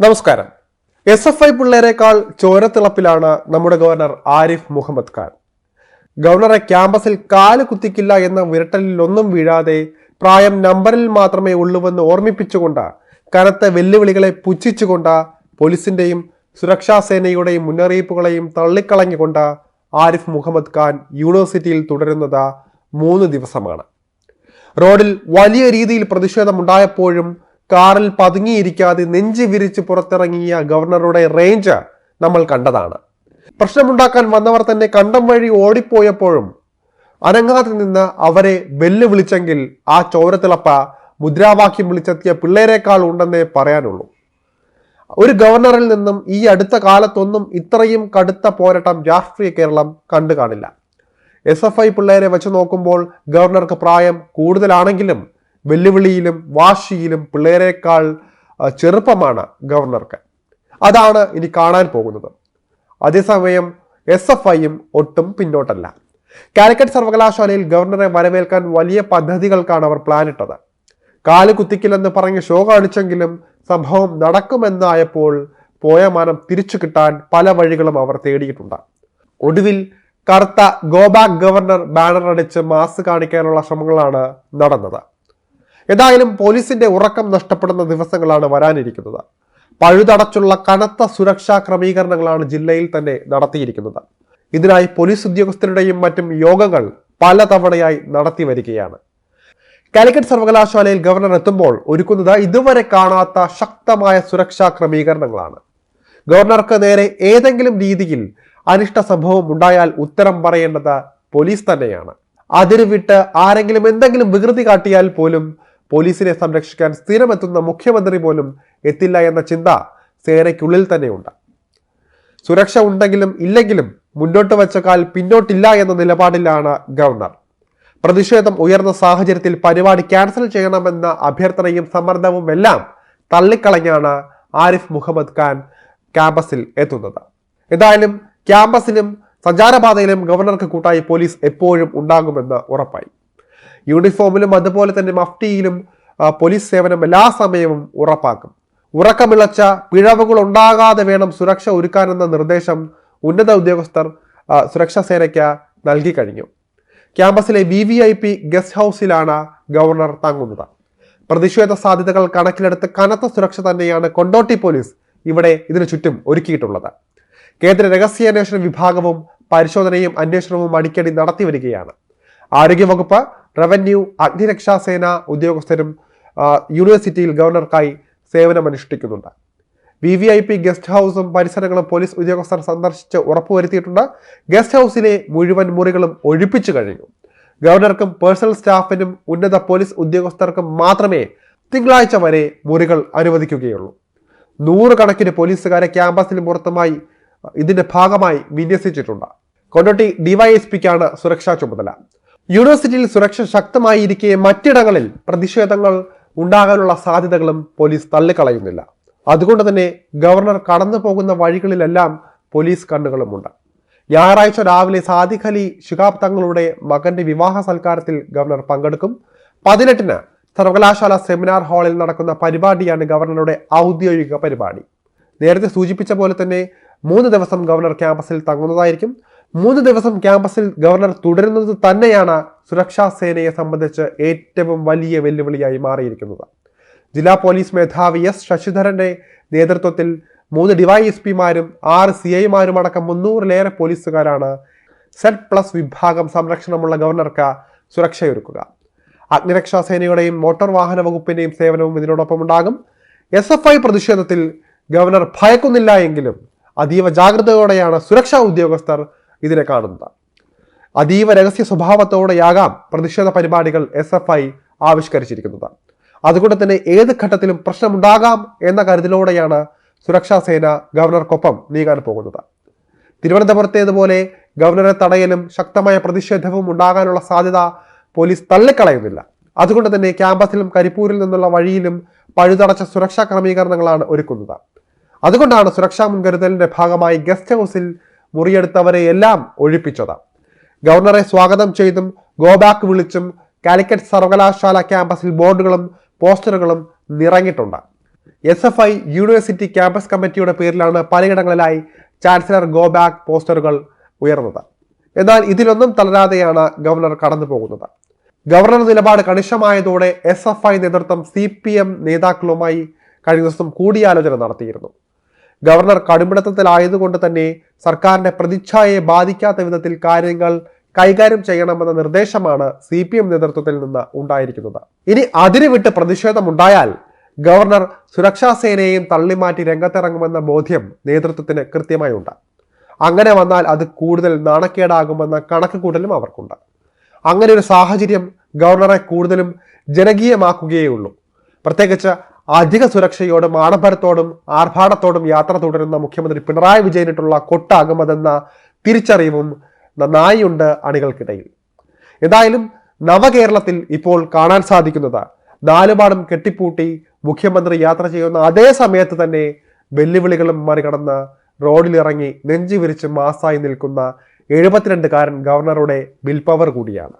നമസ്കാരം. S F I പിള്ളേരെക്കാൾ ചോരത്തിളപ്പിലാണ് നമ്മുടെ ഗവർണർ ആരിഫ് മുഹമ്മദ് ഖാൻ. ഗവർണറെ ക്യാമ്പസിൽ കാൽ കുത്തിക്കില്ല എന്ന വിരട്ടലിലൊന്നും വീഴാതെ പ്രായം നമ്പറിൽ മാത്രമേ ഉള്ളൂവെന്ന് ഓർമ്മിപ്പിച്ചുകൊണ്ട് കനത്ത വെല്ലുവിളികളെ പുച്ഛിച്ചുകൊണ്ട് പോലീസിന്റെയും സുരക്ഷാ സേനയുടെയും മുന്നറിയിപ്പുകളെയും തള്ളിക്കളഞ്ഞുകൊണ്ട് ആരിഫ് മുഹമ്മദ് ഖാൻ യൂണിവേഴ്സിറ്റിയിൽ തുടരുന്നത് മൂന്ന് ദിവസമാണ്. റോഡിൽ വലിയ രീതിയിൽ പ്രതിഷേധമുണ്ടായപ്പോഴും കാറിൽ പതുങ്ങിയിരിക്കാതെ നെഞ്ചി വിരിച്ച് പുറത്തിറങ്ങിയ ഗവർണറുടെ റേഞ്ച് നമ്മൾ കണ്ടതാണ്. പ്രശ്നമുണ്ടാക്കാൻ വന്നവർ തന്നെ കണ്ടം വഴി ഓടിപ്പോയപ്പോഴും അനങ്ങാതെ നിന്ന് അവരെ വെല്ലുവിളിച്ചെങ്കിൽ ആ ചോരത്തിളപ്പ മുദ്രാവാക്യം വിളിച്ചെത്തിയ പിള്ളേരെക്കാൾ ഉണ്ടെന്നേ പറയാനുള്ളൂ. ഒരു ഗവർണറിൽ നിന്നും ഈ അടുത്ത കാലത്തൊന്നും ഇത്രയും കടുത്ത പോരാട്ടം രാഷ്ട്രീയ കേരളം കണ്ടു കാണില്ല എസ് എഫ് ഐ പിള്ളേരെ വെച്ച് നോക്കുമ്പോൾ ഗവർണർക്ക് പ്രായം കൂടുതലാണെങ്കിലും വെല്ലുവിളിയിലും വാശിയിലും പിള്ളേരെക്കാൾ ചെറുപ്പമാണ് ഗവർണർക്ക്. അതാണ് ഇനി കാണാൻ പോകുന്നത്. അതേസമയം എസ് എഫ് ഐയും ഒട്ടും പിന്നോട്ടല്ല. കാലിക്കറ്റ് സർവകലാശാലയിൽ ഗവർണറെ വരവേൽക്കാൻ വലിയ പദ്ധതികൾക്കാണ് അവർ പ്ലാനിട്ടത്. കാൽ കുത്തിക്കില്ലെന്ന് പറഞ്ഞ് ഷോ കാണിച്ചെങ്കിലും സംഭവം നടക്കുമെന്നായപ്പോൾ പോയ മാനം തിരിച്ചു കിട്ടാൻ പല വഴികളും അവർ തേടിയിട്ടുണ്ട്. ഒടുവിൽ കറുത്ത ഗോബാക്ക് ഗവർണർ ബാനർ അടിച്ച് മാസ് കാണിക്കാനുള്ള ശ്രമങ്ങളാണ് നടന്നത്. ഏതായാലും പോലീസിന്റെ ഉറക്കം നഷ്ടപ്പെടുന്ന ദിവസങ്ങളാണ് വരാനിരിക്കുന്നത്. പഴുതടച്ചുള്ള കനത്ത സുരക്ഷാ ക്രമീകരണങ്ങളാണ് ജില്ലയിൽ തന്നെ നടത്തിയിരിക്കുന്നത്. ഇതിനായി പോലീസ് ഉദ്യോഗസ്ഥരുടെയും മറ്റും യോഗങ്ങൾ പലതവണയായി നടത്തി വരികയാണ്. കാലിക്കറ്റ് സർവകലാശാലയിൽ ഗവർണർ എത്തുമ്പോൾ ഒരുക്കുന്നത് ഇതുവരെ കാണാത്ത ശക്തമായ സുരക്ഷാ ക്രമീകരണങ്ങളാണ്. ഗവർണർക്ക് നേരെ ഏതെങ്കിലും രീതിയിൽ അനിഷ്ട സംഭവം ഉണ്ടായാൽ ഉത്തരം പറയേണ്ടത് പോലീസ് തന്നെയാണ്. അതിരുവിട്ട് ആരെങ്കിലും എന്തെങ്കിലും വികൃതി കാട്ടിയാൽ പോലും പോലീസിനെ സംരക്ഷിക്കാൻ സ്ഥിരമെത്തുന്ന മുഖ്യമന്ത്രി പോലും എത്തില്ല എന്ന ചിന്ത സേനയ്ക്കുള്ളിൽ തന്നെയുണ്ട്. സുരക്ഷ ഉണ്ടെങ്കിലും ഇല്ലെങ്കിലും മുന്നോട്ട് വച്ച കാൽ പിന്നോട്ടില്ല എന്ന നിലപാടിലാണ് ഗവർണർ. പ്രതിഷേധം ഉയർന്ന സാഹചര്യത്തിൽ പരിപാടി ക്യാൻസൽ ചെയ്യണമെന്ന അഭ്യർത്ഥനയും സമ്മർദ്ദവും എല്ലാം തള്ളിക്കളഞ്ഞാണ് ആരിഫ് മുഹമ്മദ് ഖാൻ ക്യാമ്പസിൽ എത്തുന്നത്. എന്തായാലും ക്യാമ്പസിലും സഞ്ചാരപാതയിലും ഗവർണർക്ക് കൂട്ടായി പോലീസ് എപ്പോഴും ഉണ്ടാകുമെന്ന് ഉറപ്പായി. യൂണിഫോമിലും അതുപോലെ തന്നെ മഫ്റ്റിയിലും പോലീസ് സേവനം എല്ലാ സമയവും ഉറപ്പാക്കും. ഉറക്കമിളച്ച പിഴവുകൾ ഉണ്ടാകാതെ വേണം സുരക്ഷ ഒരുക്കാനെന്ന നിർദ്ദേശം ഉന്നത ഉദ്യോഗസ്ഥർ സുരക്ഷാ സേനയ്ക്ക് നൽകി കഴിഞ്ഞു. ക്യാമ്പസിലെ V V I P guest ഹൗസിലാണ് governor തങ്ങുന്നത്. പ്രതിഷേധ സാധ്യതകൾ കണക്കിലെടുത്ത് കനത്ത സുരക്ഷ തന്നെയാണ് കൊണ്ടോട്ടി പോലീസ് ഇവിടെ ഇതിനു ചുറ്റും ഒരുക്കിയിട്ടുള്ളത്. കേന്ദ്ര രഹസ്യാന്വേഷണ വിഭാഗവും പരിശോധനയും അന്വേഷണവും അടിക്കടി നടത്തി വരികയാണ്. ആരോഗ്യവകുപ്പ് റവന്യൂ അഗ്നിരക്ഷാസേന ഉദ്യോഗസ്ഥരും യൂണിവേഴ്സിറ്റിയിൽ ഗവർണർക്കായി സേവനമനുഷ്ഠിക്കുന്നുണ്ട്. V V I P guest ഹൗസും പരിസരങ്ങളും പോലീസ് ഉദ്യോഗസ്ഥർ സന്ദർശിച്ച് ഉറപ്പുവരുത്തിയിട്ടുണ്ട്. ഗസ്റ്റ് ഹൗസിലെ മുഴുവൻ മുറികളും ഒഴിപ്പിച്ചു കഴിഞ്ഞു. ഗവർണർക്കും പേഴ്സണൽ സ്റ്റാഫിനും ഉന്നത പോലീസ് ഉദ്യോഗസ്ഥർക്കും മാത്രമേ തിങ്കളാഴ്ച വരെ മുറികൾ അനുവദിക്കുകയുള്ളൂ. നൂറുകണക്കിന് പോലീസുകാരെ ക്യാമ്പസിന് പുറത്തുമായി ഇതിന്റെ ഭാഗമായി വിന്യസിച്ചിട്ടുണ്ട്. കൊണ്ടോട്ടി ഡിവൈഎസ്പിക്കാണ് സുരക്ഷാ ചുമതല. യൂണിവേഴ്സിറ്റിയിൽ സുരക്ഷ ശക്തമായിരിക്കെ മറ്റിടങ്ങളിൽ പ്രതിഷേധങ്ങൾ ഉണ്ടാകാനുള്ള സാധ്യതകളും പോലീസ് തള്ളിക്കളയുന്നില്ല. അതുകൊണ്ട് തന്നെ ഗവർണർ കടന്നു പോകുന്ന വഴികളിലെല്ലാം പോലീസ് കണ്ണുകളുമുണ്ട്. ഞായറാഴ്ച രാവിലെ സാദിഖ് അലി ശിഹാബ് തങ്ങളുടെ മകന്റെ വിവാഹ സൽക്കാരത്തിൽ ഗവർണർ പങ്കെടുക്കും. പതിനെട്ടിന് സർവകലാശാല സെമിനാർ ഹാളിൽ നടക്കുന്ന പരിപാടിയാണ് ഗവർണറുടെ ഔദ്യോഗിക പരിപാടി. നേരത്തെ സൂചിപ്പിച്ച പോലെ തന്നെ മൂന്ന് ദിവസം ഗവർണർ ക്യാമ്പസിൽ തങ്ങുന്നതായിരിക്കും. മൂന്ന് ദിവസം ക്യാമ്പസിൽ ഗവർണർ തുടരുന്നത് തന്നെയാണ് സുരക്ഷാ സേനയെ സംബന്ധിച്ച് ഏറ്റവും വലിയ വെല്ലുവിളിയായി മാറിയിരിക്കുന്നത്. ജില്ലാ പോലീസ് മേധാവി എസ് ശശിധരന്റെ നേതൃത്വത്തിൽ മൂന്ന് ഡിവൈഎസ്പിമാരും ആറ് സി ഐമാരും അടക്കം മുന്നൂറിലേറെ പോലീസുകാരാണ് സെഡ് പ്ലസ് വിഭാഗം സംരക്ഷണമുള്ള ഗവർണർക്ക് സുരക്ഷയൊരുക്കുക. അഗ്നിരക്ഷാ സേനയുടെയും മോട്ടോർ വാഹന വകുപ്പിന്റെയും സേവനവും ഇതിനോടൊപ്പം ഉണ്ടാകും എസ് എഫ് ഐ പ്രതിഷേധത്തിൽ ഗവർണർ ഭയക്കുന്നില്ല എങ്കിലും അതീവ ജാഗ്രതയോടെയാണ് സുരക്ഷാ ഉദ്യോഗസ്ഥർ ഇതിനെ കാണുന്നത്. അതീവ രഹസ്യ സ്വഭാവത്തോടെയാകാം പ്രതിഷേധ പരിപാടികൾ എസ് എഫ് ഐ ആവിഷ്കരിച്ചിരിക്കുന്നത്. അതുകൊണ്ട് തന്നെ ഏത് ഘട്ടത്തിലും പ്രശ്നമുണ്ടാകാം എന്ന കരുതലോടെയാണ് സുരക്ഷാ സേന ഗവർണർക്കൊപ്പം നീങ്ങാൻ പോകുന്നത്. തിരുവനന്തപുരത്തേതുപോലെ ഗവർണറെ തടയലും ശക്തമായ പ്രതിഷേധവും ഉണ്ടാകാനുള്ള സാധ്യത പോലീസ് തള്ളിക്കളയുന്നില്ല. അതുകൊണ്ട് തന്നെ ക്യാമ്പസിലും കരിപ്പൂരിൽ നിന്നുള്ള വഴിയിലും പഴുതടച്ച സുരക്ഷാ ക്രമീകരണങ്ങളാണ് ഒരുക്കുന്നത്. അതുകൊണ്ടാണ് സുരക്ഷാ മുൻകരുതലിന്റെ ഭാഗമായി ഗസ്റ്റ് ഹൗസിൽ മുറിയെടുത്തവരെ എല്ലാം ഒഴിപ്പിച്ചത് ഗവർണറെ സ്വാഗതം ചെയ്തും ഗോബാക്ക് വിളിച്ചും കാലിക്കറ്റ് സർവകലാശാല ക്യാമ്പസിൽ ബോർഡുകളും പോസ്റ്ററുകളും നിറങ്ങിയിട്ടുണ്ട് S F I university campus കമ്മിറ്റിയുടെ പേരിലാണ് പലയിടങ്ങളിലായി ചാൻസലർ ഗോബാക്ക് പോസ്റ്ററുകൾ ഉയർന്നത്. എന്നാൽ ഇതിലൊന്നും തളരാതെയാണ് ഗവർണർ കടന്നു പോകുന്നത് ഗവർണർ നിലപാട് കണിശമായതോടെ എസ് എഫ് ഐ നേതൃത്വം സി പി എം നേതാക്കളുമായി കഴിഞ്ഞ ദിവസം കൂടിയാലോചന നടത്തിയിരുന്നു. ഗവർണർ കടുംപിടുത്തത്തിലായതുകൊണ്ട് തന്നെ സർക്കാരിന്റെ പ്രതിച്ഛായയെ ബാധിക്കാത്ത വിധത്തിൽ കാര്യങ്ങൾ കൈകാര്യം ചെയ്യണമെന്ന നിർദ്ദേശമാണ് സി പി എം നേതൃത്വത്തിൽ നിന്ന് ഉണ്ടായിരിക്കുന്നത്. ഇനി അതിരുവിട്ട് പ്രതിഷേധമുണ്ടായാൽ ഗവർണർ സുരക്ഷാ സേനയെയും തള്ളിമാറ്റി രംഗത്തിറങ്ങുമെന്ന ബോധ്യം നേതൃത്വത്തിന് കൃത്യമായി ഉണ്ട്. അങ്ങനെ വന്നാൽ അത് കൂടുതൽ നാണക്കേടാകുമെന്ന കണക്ക് കൂട്ടലും അവർക്കുണ്ട്. അങ്ങനെ ഒരു സാഹചര്യം ഗവർണറെ കൂടുതലും ജനകീയമാക്കുകയേ ഉള്ളൂ പ്രത്യേകിച്ച് അധിക സുരക്ഷയോടും ആഡംബരത്തോടും ആർഭാടത്തോടും യാത്ര തുടരുന്ന മുഖ്യമന്ത്രി പിണറായി വിജയനിട്ടുള്ള കൊട്ടാകുമതെന്ന തിരിച്ചറിവും നന്നായിയുണ്ട് അണികൾക്കിടയിൽ. എന്തായാലും നവകേരളത്തിൽ ഇപ്പോൾ കാണാൻ സാധിക്കുന്നത് നാലുപാടും കെട്ടിപ്പൂട്ടി മുഖ്യമന്ത്രി യാത്ര ചെയ്യുന്ന അതേ സമയത്ത് തന്നെ വെല്ലുവിളികളും മറികടന്ന് റോഡിലിറങ്ങി നെഞ്ചു വിരിച്ച് മാസായി നിൽക്കുന്ന എഴുപത്തിരണ്ടുകാരൻ ഗവർണറുടെ വിൽപവർ കൂടിയാണ്.